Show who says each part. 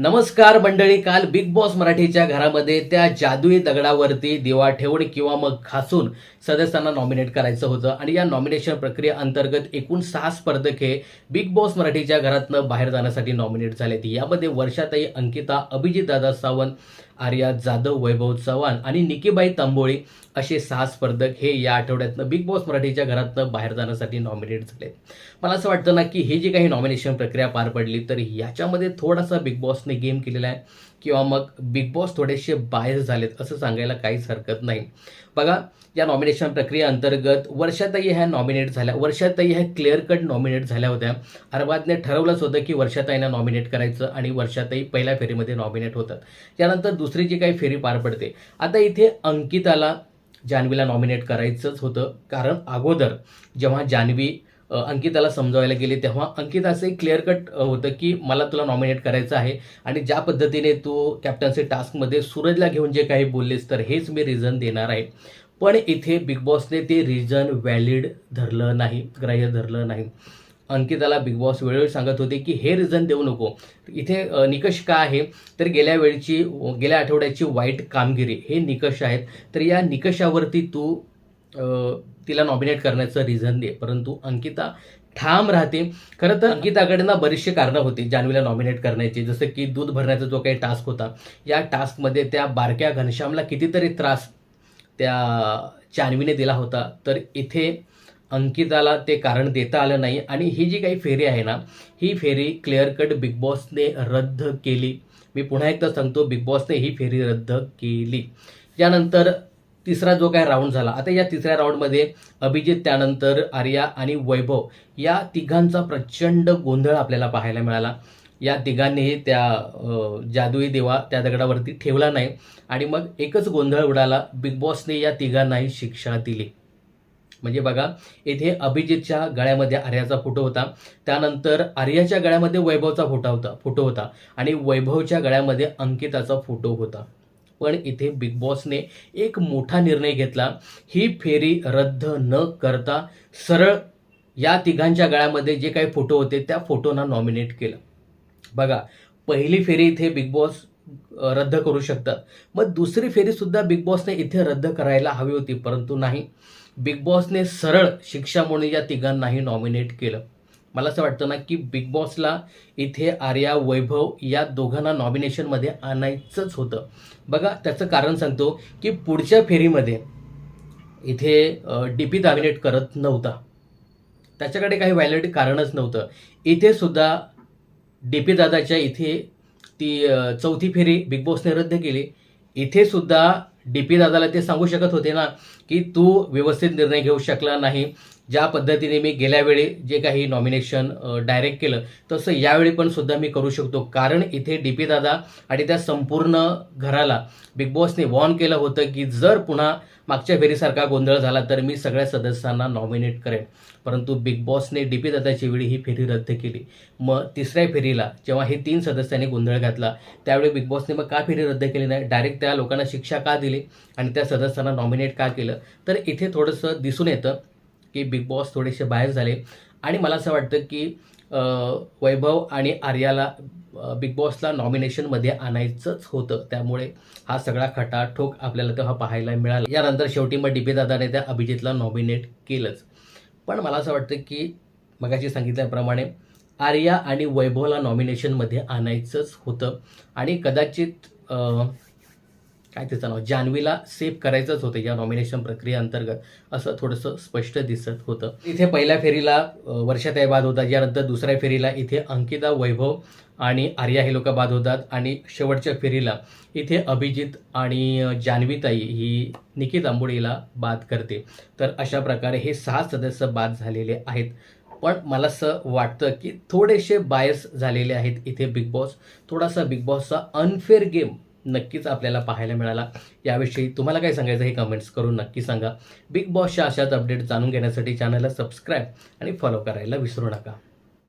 Speaker 1: नमस्कार मंडळी काल बिग बॉस मराठीच्या घरामध्ये त्या जादुई दगडावरती दिवा ठेवून किंवा मग घासून सदस्यांना नॉमिनेट करायचं होतं. आणि या नॉमिनेशन प्रक्रिया अंतर्गत एकूण सहा स्पर्धक हे बिग बॉस मराठीच्या घरातनं बाहेर जाण्यासाठी नॉमिनेट झालेत. यामध्ये वर्षाताई अंकिता अभिजित दादा सावंत आर्या जाधव वैभव चव्हाण आणि निकीबाई तांबोळी असे सहा स्पर्धक हे या आठवड्यातनं बिग बॉस मराठीच्या घरातनं बाहेर जाण्यासाठी नॉमिनेट झाले मला असं वाटतं ना की ही जी काही नॉमिनेशन प्रक्रिया पार पडली तर याच्यामध्ये थोडासा बिग बॉसने गेम केलेला आहे. किंवा मग बिग बॉस थोडेसे बायस झालेत असं सांगायला काहीच हरकत नाही. बघा या नॉमिनेशन प्रक्रियेअंतर्गत वर्षाताई ह्या नॉमिनेट झाल्या. वर्षाताई ह्या क्लिअर कट नॉमिनेट झाल्या होत्या. अरबाजने ठरवलंच होतं की वर्षाताईंना नॉमिनेट करायचं आणि वर्षाताई पहिल्या फेरीमध्ये नॉमिनेट होतात. त्यानंतर दुसरी जी काही फेरी पार पडते आता इथे अंकिताला जान्हवीला नॉमिनेट करायचंच होतं. कारण अगोदर जेव्हा जान्हवी अंकिताला समजावायला गेले तेव्हा अंकिताचं एक क्लिअर कट होतं की मला तुला नॉमिनेट करायचं आहे आणि ज्या पद्धतीने तू कॅप्टन्सी टास्कमध्ये सूरजला घेऊन जे काही बोललेस तर हेच मी रिझन देणार आहे. पण इथे बिग बॉसने ते रिझन व्हॅलिड धरलं नाही ग्राह्य धरलं नाही. अंकिताला बिग बॉस वेळोवेळी सांगत होते की हे रिझन देऊ नको. इथे निकष काय आहे? तर गेल्या वेळची गेल्या आठवड्याची वाईट कामगिरी हे निकष आहेत. तर या निकषावरती तू तिला नॉमिनेट करण्याचं रिझन दे परंतु अंकिता ठाम राहते. खरं तर अंकिताकडे ना बरीचशी कारणं होती जान्हवीला नॉमिनेट करण्याची. जसं की दूध भरण्याचा जो काही टास्क होता या टास्कमध्ये त्या बारक्या घनश्यामला कितीतरी त्रास त्या जान्हवीने दिला होता. तर इथे अंकिताला ते कारण देता आलं नाही. आणि ही जी काही फेरी आहे ना ही फेरी क्लिअर कट बिग बॉसने रद्द केली. मी पुन्हा एकदा सांगतो बिग बॉसने ही फेरी रद्द केली. यानंतर तिसरा जो काय राऊंड झाला आता या तिसऱ्या राऊंडमध्ये अभिजित त्यानंतर आर्या आणि वैभव या तिघांचा प्रचंड गोंधळ आपल्याला पाहायला मिळाला. या तिघांनीही त्या जादुई देवा त्या दगडावरती ठेवला नाही आणि मग एकच गोंधळ उडाला बिग बॉसने या तिघांनाही शिक्षा दिली. म्हणजे बघा येथे अभिजितच्या गळ्यामध्ये आर्याचा फोटो होता त्यानंतर आर्याच्या गळ्यामध्ये वैभवचा फोटो होता फोटो होता आणि वैभवच्या गळ्यामध्ये अंकिताचा फोटो होता. पण इथे बिग बॉसने एक मोठा निर्णय घेतला. ही फेरी रद्द न करता सरळ या तिघांच्या गळ्यामध्ये जे काही फोटो होते त्या फोटोना नॉमिनेट केलं. बघा पहिली फेरी इथे बिग बॉस रद्द करू शकतात. मग दुसरी फेरीसुद्धा बिग बॉसने इथे रद्द करायला हवी होती परंतु नाही. बिग बॉसने सरळ शिक्षा म्हणून या तिघांनाही नॉमिनेट केलं. मला असं वाटतं ना की बिग बॉसला इथे आर्या वैभव या दोघांना नॉमिनेशनमध्ये आणायचंच होतं. बघा त्याचं कारण सांगतो की पुढच्या फेरीमध्ये इथे डी पी नॉमिनेट करत नव्हता. त्याच्याकडे काही व्हॅलिड कारणच नव्हतं. इथे सुद्धा डी पी दादाच्या इथे ती चौथी फेरी बिग बॉसने रद्द केली. इथे सुद्धा डी पी दादाला ते सांगू शकत होते ना की तू व्यवस्थित निर्णय घेऊ शकला नाही. ज्या पद्धतीने मी गेल्या वेळी जे काही नॉमिनेशन डायरेक्ट केलं तसं यावेळी पण सुद्धा मी करू शकतो. कारण इथे डी पी दादा आणि त्या संपूर्ण घराला बिग बॉसने वॉर्न केलं होतं की जर पुन्हा मागच्या फेरीसारखा गोंधळ झाला तर मी सगळ्या सदस्यांना नॉमिनेट करेन. परंतु बिग बॉसने डी पी दादाची वेळी ही फेरी रद्द केली. मग तिसऱ्या फेरीला जेव्हा हे तीन सदस्यांनी गोंधळ घातला त्यावेळी बिग बॉसने मग का फेरी रद्द केली नाही? डायरेक्ट त्या लोकांना शिक्षा का दिली? आणि त्या सदस्यांना नॉमिनेट का केलं? तर इथे थोडंसं दिसून येतं की बिग बॉस थोडेसे बाहेर झाले. आणि मला असं वाटतं की वैभव आणि आर्याला बिग बॉसला नॉमिनेशनमध्ये आणायचंच होतं. त्यामुळे हा सगळा खटाठोक आपल्याला तेव्हा पाहायला मिळाला. यानंतर शेवटी मग डीपी दादाने त्या अभिजितला नॉमिनेट केलंच. पण मला असं वाटतं की मगाशी सांगितल्याप्रमाणे आर्या आणि वैभवला नॉमिनेशनमध्ये आणायचंच होतं. आणि कदाचित काय त्याचं नाव जान्हवीला सेफ करायचंच होतं या नॉमिनेशन प्रक्रियेअंतर्गत असं थोडंसं स्पष्ट दिसत होतं. इथे पहिल्या फेरीला वर्षाताई बाद होतात यानंतर दुसऱ्या फेरीला इथे अंकिता वैभव आणि आर्या हे लोक बाद होतात. आणि शेवटच्या फेरीला इथे अभिजित आणि जान्हवीताई ही निकित आंबोडीला बाद करते. तर अशा प्रकारे हे सहा सदस्य बाद झालेले आहेत. पण मला असं वाटतं की थोडेसे बायस झालेले आहेत इथे बिग बॉस थोडासा बिग बॉसचा अनफेअर गेम नक्कीच आपल्याला पाहायला मिळाला. याविषयी तुम्हाला काय सांगायचं हे कमेंट्स करून नक्की सांगा. बिग बॉसच्या अशाच अपडेट जाणून घेण्यासाठी चॅनलला सबस्क्राईब आणि फॉलो करायला विसरू नका.